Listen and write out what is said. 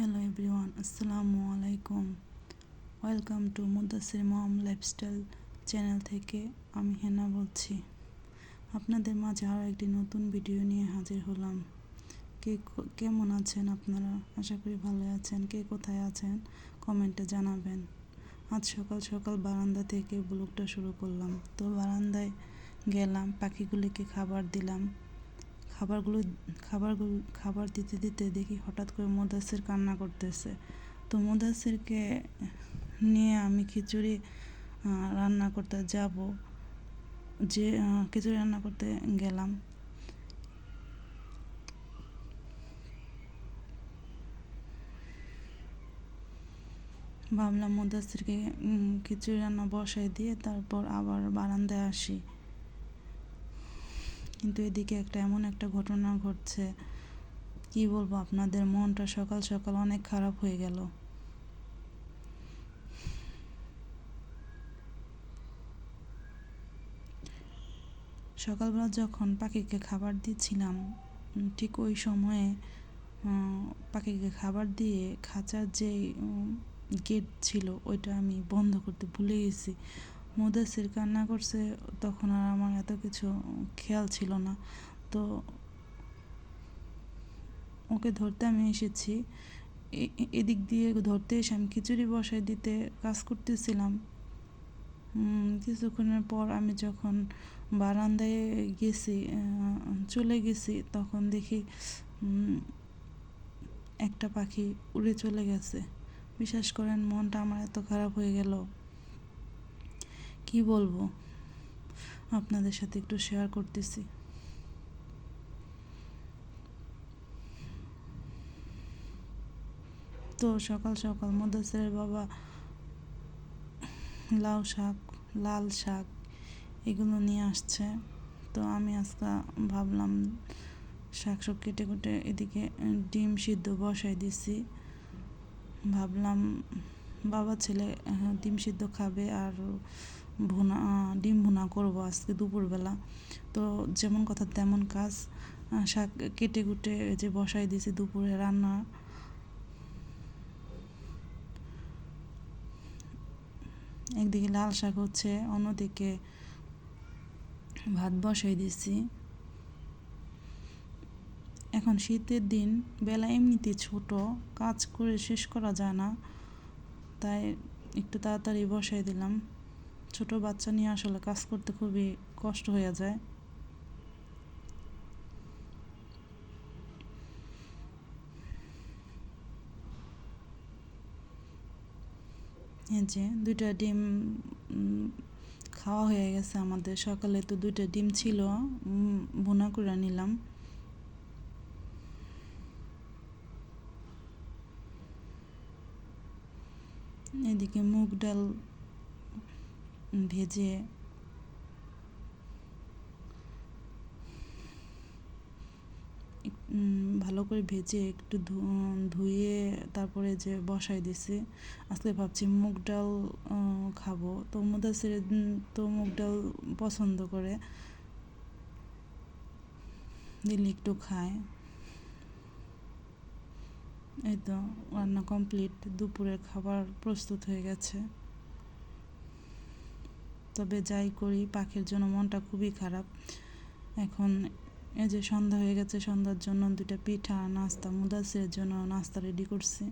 Hello everyone আসসালামু আলাইকুম welcome to Mudasir mom lifestyle channel থেকে আমি হেনা বলছি। আপনাদের মাঝে আরও একটি নতুন ভিডিও নিয়ে হাজির হলাম। কে, কেমন আছেন আপনারা? আশা করি ভালো আছেন। কে কোথায় আছেন? কমেন্টে জানাবেন। আজ সকাল সকাল বারান্দা থেকে ব্লগটা শুরু করলাম। তো বারান্দায় গেলাম, পাখিগুলিকে খাবার দিলাম। খাবারগুলো খাবারগুলো, খাবার দিতে দিতে দেখি হঠাৎ করে মুদাসির কান্না করতেছে। তো মুদাসিরকে নিয়ে আমি খিচুড়ি রান্না করতে যাব। যে খিচুড়ি রান্না করতে গেলাম। ভাবলাম মুদাসিরকে খিচুড়ি রান্না বসাই দিয়ে তারপর আবার বারান্দায় আসি। কিন্তু এদিকে একটা এমন একটা ঘটনা ঘটছে। কি বলব, আপনাদের মনটা সকাল সকাল অনেক খারাপ হয়ে গেল। সকালবেলা যখন পাখিকে খাবার দিচ্ছিলাম ঠিক ওই সময়ে পাখিকে খাবার দিয়ে খাঁচার যে গেট ছিল, ওইটা আমি বন্ধ করতে ভুলে গেছি। মুদাসির কান্না করছে, তখন আর আমার এত কিছু খেয়াল ছিল না। তো ওকে ধরতে আমি এসেছি। এদিক দিয়ে ধরতে এসে আমি খিচুড়ি বসাই দিতে কাজ করতেছিলাম। কিছুক্ষণের পর আমি যখন বারান্দায় গেছি চলে গেছি, তখন দেখি একটা পাখি উড়ে চলে গেছে। বিশ্বাস করেন, মনটা আমার এত খারাপ হয়ে গেল। কি বলব? আপনাদের সাথে একটু শেয়ার করতেছি। তো সকাল সকাল মুদাসের বাবা লাউ শাক, লাল শাক এগুলো নিয়ে আসছে। তো আমি আজকে ভাবলাম শাক সব কেটে কুটে এদিকে ডিম সিদ্ধ বসাই দিছি। ভাবলাম বাবা ছেলে ডিম সিদ্ধ খাবে আর ভুনা ডিম ভুনা করব আজকে দুপুরবেলা। তো যেমন কথা তেমন কাজ। শাক কেটে কুটে যে বসাই দিয়েছি দুপুরে রান্না। একদিকে লাল শাক হচ্ছে, অন্যদিকে ভাত বসাই দিছি এখন শীতের দিন, বেলা এমনিতে ছোট, কাজ করে শেষ করা যায় না। তাই একটু তাড়াতাড়ি বসাই দিলাম। ছোট বাচ্চা নিয়ে আসলে কাজ করতে খুবই কষ্ট হয়ে যায়। যে দুইটা ডিম খাওয়া হয়ে গেছে আমাদের। সকালে তো দুইটা ডিম ছিল বোনা করে নিলাম। এদিকে মুগ ডাল ভেজে। ভালো করে ভেজে একটু ধুয়ে তারপরে যে বসাই দিছি, আজকে ভাবছি মুগ ডাল খাব। তো মুদাসির তো মুগ ডাল পছন্দ করে। দিলে একটু খায়। এই তো রান্না কমপ্লিট, দুপুরের খাবার প্রস্তুত হয়ে গেছে। তবে যাই করি, পাখির জন্য মনটা খুবই খারাপ। এখন এই যে সন্ধ্যা হয়ে গেছে, সন্ধ্যার জন্য দুটা পিঠা, নাস্তা, মুদাসের জন্য নাস্তা রেডি করছি।